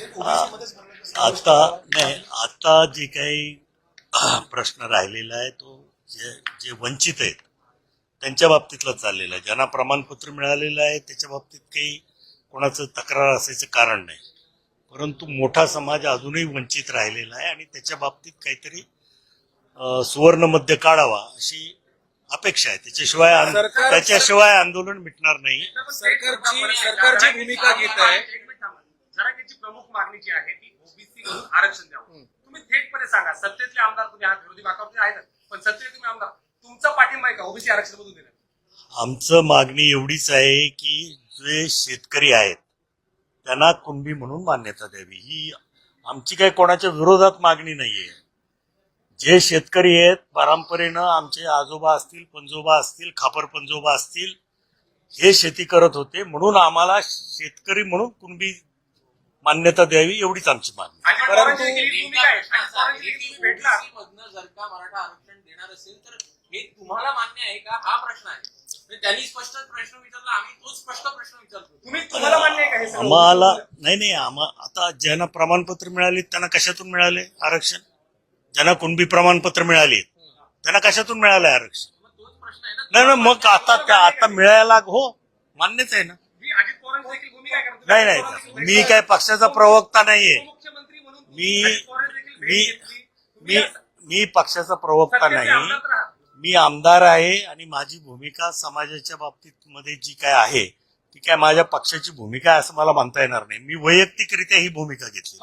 आता नाही आता जे काही प्रश्न राहिलेला आहे तो जे जे वंचित आहेत त्यांच्या बाबतीतला चाललेला आहे. ज्यांना प्रमाणपत्र मिळालेलं आहे त्याच्या बाबतीत काही कोणाचं तक्रार असायचं कारण नाही. परंतु मोठा समाज अजूनही वंचित राहिलेला आहे आणि त्याच्या बाबतीत काहीतरी अं, सुवर्ण मध्य काढावा अशी अपेक्षा आहे. त्याच्याशिवाय त्याच्याशिवाय आंदोलन मिटणार नाही. सरकारची सरकारची भूमिका घेत आहे. प्रमुख मागणी जी आहे ती ओबीसी म्हणून आरक्षण द्यावं. तुम्ही थेटपणे सांगा सत्तेतले आमदार तुम्ही आहात विरोधी बाकावरती आहेत पण सत्तेत तुम्ही आमदार तुमचा पाठिंबा आहे का ओबीसी आरक्षण मधून देण्यात? आमचं मागणी एवढीच आहे की जे शेतकरी आहेत त्यांना कुणबी म्हणून मान्यता द्यावी. ही आमची काही कोणाच्या विरोधात मागणी नाहीये. जे शेतकरी आहेत परंपरेनं आमचे आजोबा असतील पंजोबा असतील खापर पंजोबा असतील हे शेती करत होते म्हणून आम्हाला शेतकरी म्हणून कुणबी मान्यता द्यावी एवढीच आमची मागणी. परंतु जर का मराठा आरक्षण देणार असेल तर हे तुम्हाला मान्य आहे का? हा प्रश्न आहे. म्हणजे त्यांनी स्पष्ट प्रश्न विचारला आम्ही तोच स्पष्ट प्रश्न विचारतो. तुम्ही तुम्हाला मान्य आहे का हे सगळं? आम्हाला नाही नाही आम्हा आता ज्यांना प्रमाणपत्र मिळाले त्यांना कशातून मिळाले आरक्षण? ज्यांना कुणबी प्रमाणपत्र मिळाले त्यांना कशातून मिळालं आरक्षण? मग तोच प्रश्न आहे ना. नाही ना मग आता त्या आता मिळायला हो मान्यच आहे ना. नाही नाही. मी काय पक्षाचा प्रवक्ता नाहीये. मी- मी मी मी पक्षाचा प्रवक्ता नाही. मी आमदार आहे आणि माझी भूमिका समाजाच्या बाबतीत मध्ये जी काय आहे ती काय माझ्या पक्षाची भूमिका आहे असं मला म्हणता येणार नाही. मी वैयक्तिकरित्या ही भूमिका घेतली.